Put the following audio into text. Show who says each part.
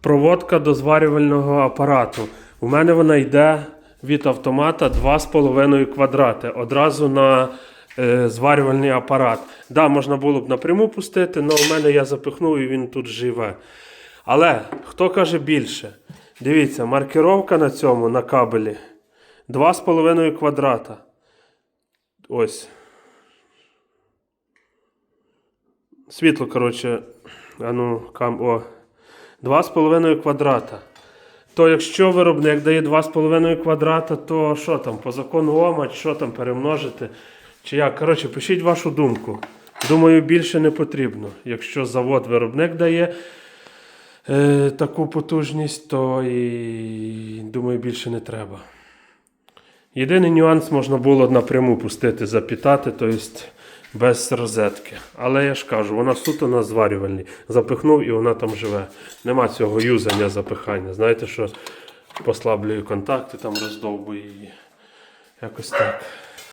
Speaker 1: Проводка до зварювального апарату. У мене вона йде від автомата 2,5 квадрати. Одразу на е, зварювальний апарат. Да, можна було б напряму пустити, але у мене я запихнув і він тут живе. Але хто каже більше? Дивіться, маркировка на цьому на кабелі 2,5 квадрата. Ось. Світло, коротше, ну, кам, о. 2,5 квадрата. То якщо виробник дає 2,5 квадрата, то що там, по закону Ома, що там перемножити? Чи як? Коротше, пишіть вашу думку. Думаю, більше не потрібно. Якщо завод-виробник дає е, таку потужність, то і думаю, більше не треба. Єдиний нюанс можна було напряму пустити, запітати, тобто без розетки. Але я ж кажу, вона суто на зварювальній. Запихнув і вона там живе. Нема цього юзання запихання. Знаєте, що послаблює контакти, там роздовбує її. Якось так.